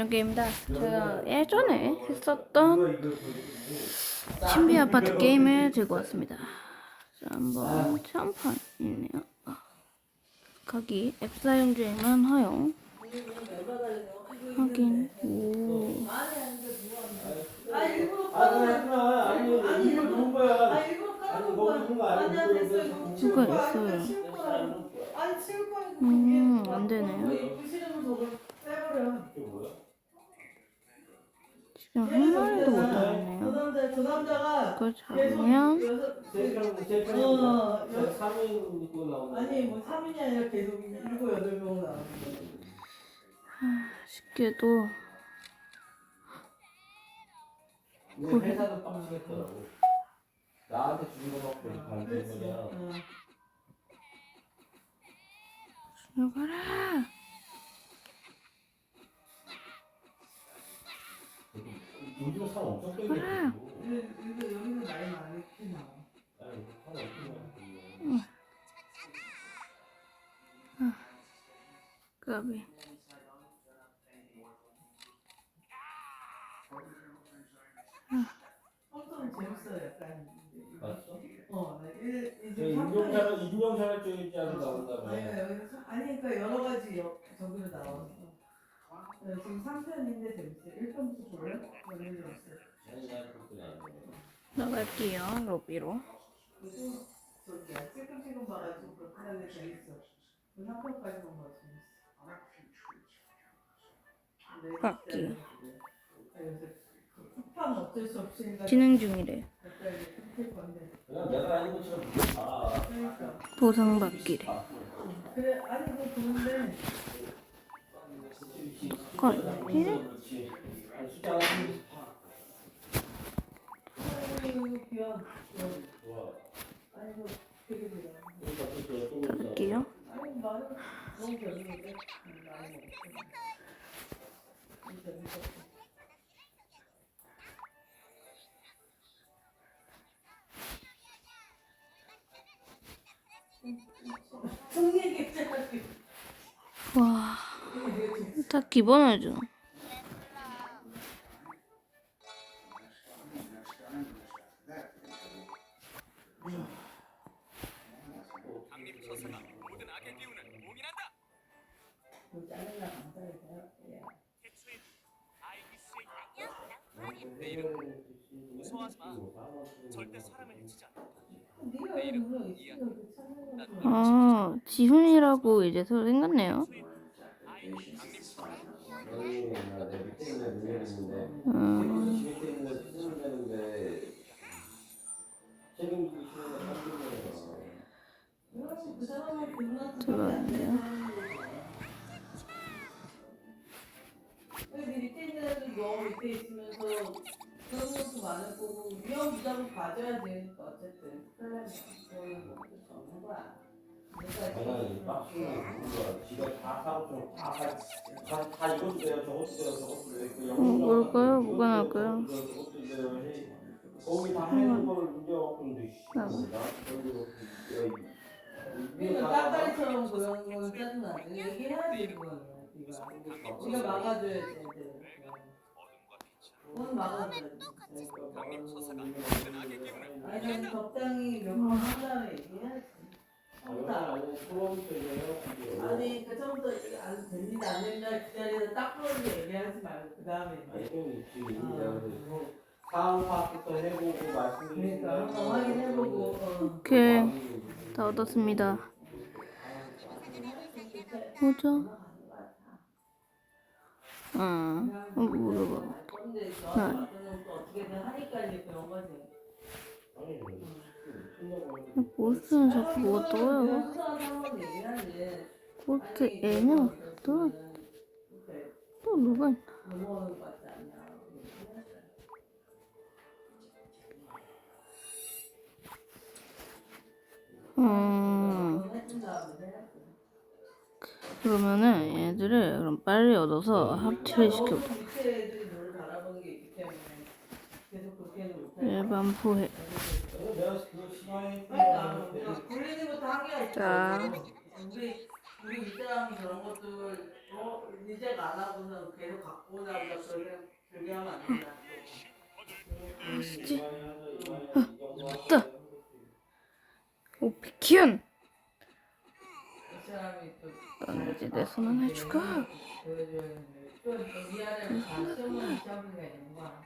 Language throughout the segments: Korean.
재밌는 게임이다. 제가 예전에 했었던 신비 아파트 게임을 들고 왔습니다. 자, 한번 체험판 있네요. 아, 거기 앱 사용 중에만 허용. 확인. 오. 아. 아 거야. 있어요. 음, 안 되네요. 입고 싫으면 저걸 빼버려. 이게 뭐야? 지금 한 마리도 못저 잡았네요. 남자 저 남자가 계속 잡으면. 어, 저 여- 3인 있고 나오는. 아니 뭐 3인이 아니라 계속 일곱 여덟 명 나오는 거야. 쉽게도 근데 회사도 빡치겠더라고. 나한테 주는 거 가는 그렇지. 거냐. 어. 죽어라. 요즘 사람 엄청. 끌리고. 근데 여기는 많이 많이 나와. 아니, 사람 엄청 많고. 까비. 엄청 재밌어 약간. 맞어? 어, 나 일- 저 이제 인종차별, 인종차별 쪽이지 않은 아니. 여기 그러니까 여러 가지 여, 저기로 나와. 네, 지금 3편인데 재밌어. 1편부터 볼래? 너무 재밌어. 아니, 나 그것도 아니야. 나갈게요. 로비로. 그리고 저기야 찔끔찔끔 봐가지고 그렇게 하는데 재밌어. 그 3편까지만 봐도 재밌어. 근데 바퀴. 진짜 아, 요새 그 쿠팡 어쩔 수 없이 해가지고 진행 중이래. 약간 이렇게 끊길 건데. 그냥 내가 아는 것처럼 다. 그러니까 보상받기래. 그래 아니 그거 보는데 재밌었어. 승리 객자기 와, 다 기본이죠. 해치지 아, 지훈이라고 이제 새로 생겼네요. 들어왔네요. 왜 밑에 있는 애들 너 밑에 있으면서 그런 것도 많을 거고 위험 부담을 가져야 되니까 어쨌든 플랜이 그런 것도 없는 거야. 이 박스는 누가 지가 다 사고 좀 다, 다, 다, 다 이것도 돼요 저것도 돼요 저것도 돼요 그 어, 뭘까요? 뭐가 나올까요? 저것도 돼요 해. 거기 다 해놓은 걸 문제 갖고 있는데 그러니까 깜깜이처럼 그런 거는 짜증나지. 얘기해야지 그거는 네가 네가 막아줘야지 애들. 그건 막아줘야지. 아니 난 적당히 몇번한 다음에 얘기해야지. 아니 처음부터 그 처음부터 안 됩니다 안 됩니다 그 자리에서 딱 부러져 얘기하지 말고 그 다음에 상황 파악부터 해보고 말씀드리는 그러니까 한번 확인해보고 어. 오케이. 다 얻었습니다. 뭐죠? 응, 어, 물어봐. 근데 너는 또 어떻게든 하니까 이제 그런 거지. 보스는 자꾸 떠요? 수사한 상황 얘기하지. 보스 애는 또, 또 누가 있나? 음. 그러면은 얘들을 그럼 빨리 얻어서 못해. 일반 포획. 그 그러니까 것도 한계가 있죠. 자. 우리 우리 이사람이 저런 것들 어 이제 안 하고서 계속 갖고 나보다 그렇게 그렇게 하면 안 된다. 아, 진짜. 맞다. 오, 사람이 또넌 이제 내손 하나 해줄까? 보여줘야 되는데 또 미안해 다 시험은 시험이가 있는 거야.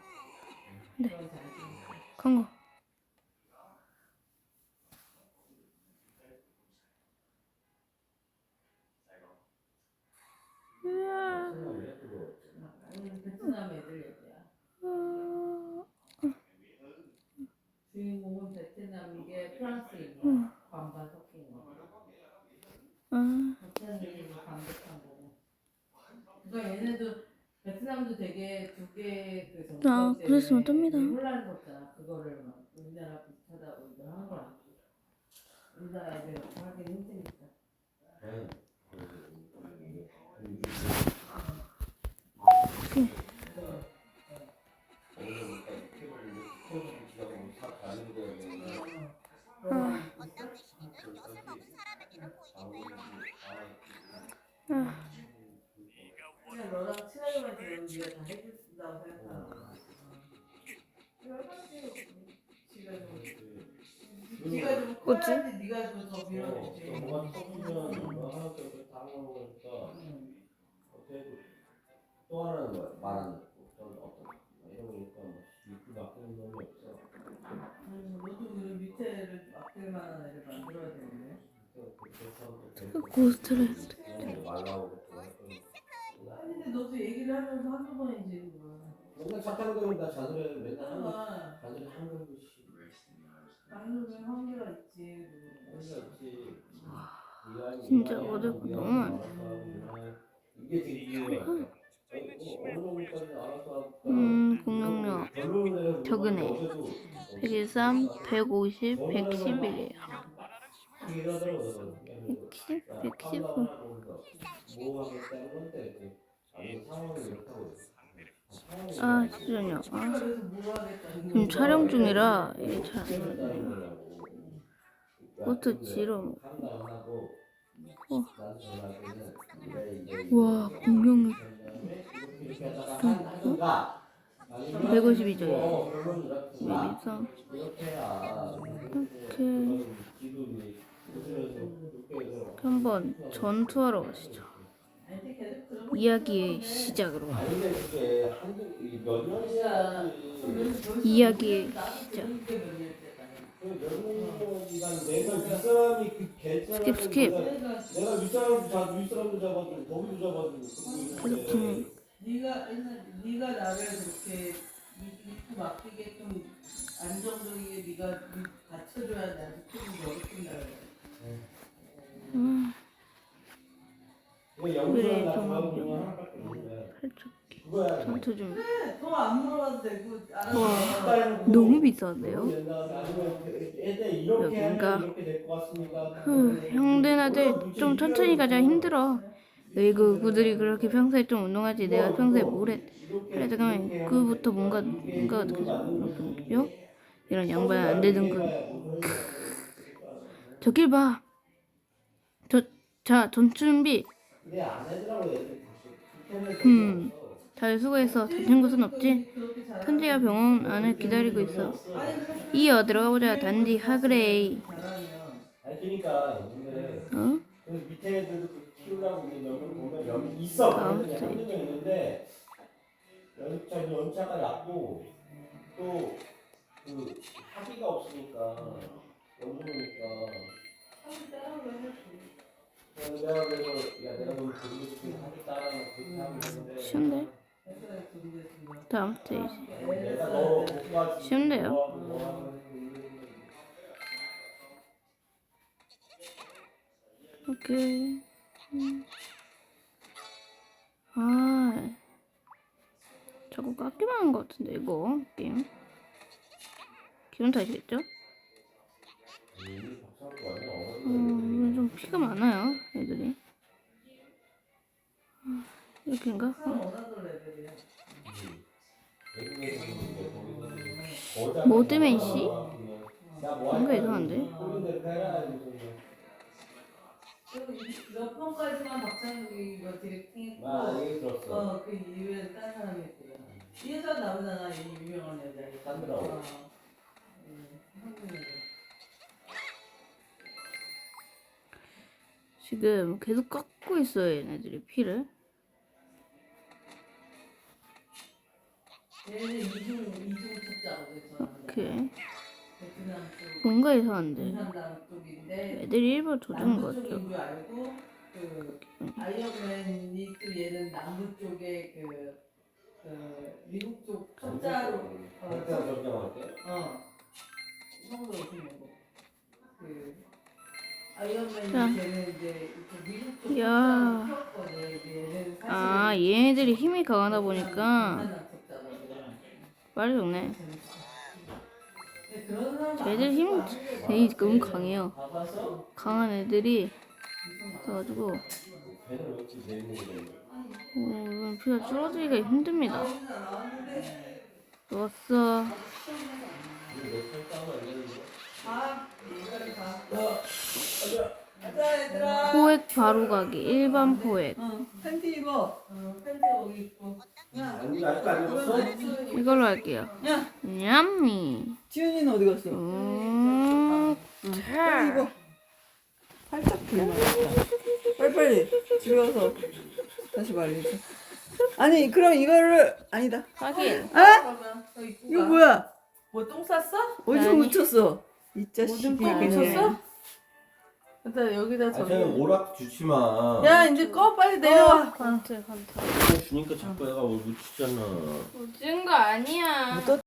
네. 잘 쓰니까. 강거. 으아. 아니 베트남 애들 얘기야. 어, 주인공은 베트남이게 프랑스인이야. 반반 섞인 거. 아, 베트남이 반백한 거고. 그러니까 얘네도 베트남도 되게 두개그 정도 아, 그랬으면 뜹니다. 혼란 었잖아 그거를 막 우리나라 비슷하다고 한 거야. 우리나라 애들 있다고 생각하는 좀 네가 좀더 밀어주지. 하나 또 당하는 거니까 응. 어떻게 또 하나는 뭐 말하는 거 어떤 어떤 거 이런 거니까 뭐 놈이 없어. 음, 너도 그 밑에를 맡길 만한 애를 만들어야 되는데. 그 고스트를 말라고 아니 근데 너도 얘기를 하면서 한두 번이지 그거. 거니까 자들을 맨날 하는 그러니까 자들이 하는 것이 당연히 한계가 있지. 의미가 있지. 진짜 어제 거 너무 많아. 이게 어느 정도까지 알아서 음, 공격력 적으네. 113, 150, 111이에요. 110, 119. 뭐 하겠다는 건데 그 아무 상황을 못하고 아, 잠시만요. 아, 지금 촬영 중이라 이게 음. 잘안. 그것도 지름. 어. 와, 152죠. 어, 123. 이렇게 한번 전투하러 가시죠. 이야기의 시작으로. 이야기의 시작. 스킵, 스킵. 진행. 네가 나를 그렇게 믿- 믿고 맡기게끔 안정적이게 네가 믿- 받쳐줘야 나도 조금 더 어렵긴다 그래. 음, 팔척기. 그거야 전투 중. 그래, 더안 물어봐도 되고 알아서 와, 너무 비싼데요? 여긴가? 후, 형들나 들 좀 천천히 가자 힘들어. 너희 그 구들이 그렇게 평소에 좀 운동하지 내가 평소에 뭘 했? 그래 잠깐만 그부터 뭔가 뭔가 어떻게 요 이런 양반 안 되던 그 저길 봐. 저 자 전 준비. 음. 잘 수고했어. 다친 곳은 없지? 천지가 병원 안에 기다리고 있어. 이어 들어가 보자. 단디 하그레이. 아니 그러니까 근데 어? 그 밑에 애들도 그 키우라고 이제 여기 보면 여기 있어 아, 그냥 그래. 한두 명 있는데 연차 연차가 낮고 또그 학위가 없으니까 연수니까 내가 그래서 야 내가 너무 그리고 학위 따라면 그렇게 하면 되는데 쉬운데? 다음 도와주고 쉬운데요? 뭐 하고 오케이. 음. 아, 자꾸 깎기만 하는 것 같은데 이거 게임. 기분 탓이겠죠? 이 피가 많아요 애들이. 아, 이렇게인가? 사람 어. 모드맨 씨? 뭔가 이상한데? 몇 번까지만 박찬욱이 이거 디렉팅했고 아 얘기 들었어. 어, 그 이후에 딴 사람이 했대요. 이 여자 나오잖아, 이 유명한 여자. 산드라. 어. 음, 한국 여 지금 계속 깎고 있어요 얘네들이 피를. 오케이. 뭔가 이상한데. 애들이 일부러 조준 같죠. 알고 그 아이언맨이 또 얘는 남부 쪽에 그, 그 미국 쪽 그렇게 결정할게. 어 성도 어떻게 먹어 그 야. 아 얘네들이 힘이 강하다 보니까. 말이 좋네. 애들 힘 되게 너무 강해요. 강한 애들이 거야? 어, 이건 피가 줄어들기가 힘듭니다. 좋았어. 포획 바로 가기. 일반 포획. 어 팬티 입어 어 팬티 여기 입고 야 아니 아직도 안 입었어? 이걸로 할게요. 야 냠미. 지훈이는 어디 갔어? 음, 빨리 입어. 살짝 들려. 빨리빨리 집에 가서 다시 말리자. 아니 그럼 이거를 아니다. 하긴. 아? 이거 뭐야? 뭐 똥 쌌어? 어디서 아니. 묻혔어? 이 자식이 모든 똥 그냥. 묻혔어? 일단 여기다 아 저기. 저는 오락 주지 마. 야 이제 꺼 빨리 내려와. 관트 관트. 주니까 자꾸 애가 뭘 묻히잖아. 묻은 거 아니야. 묻었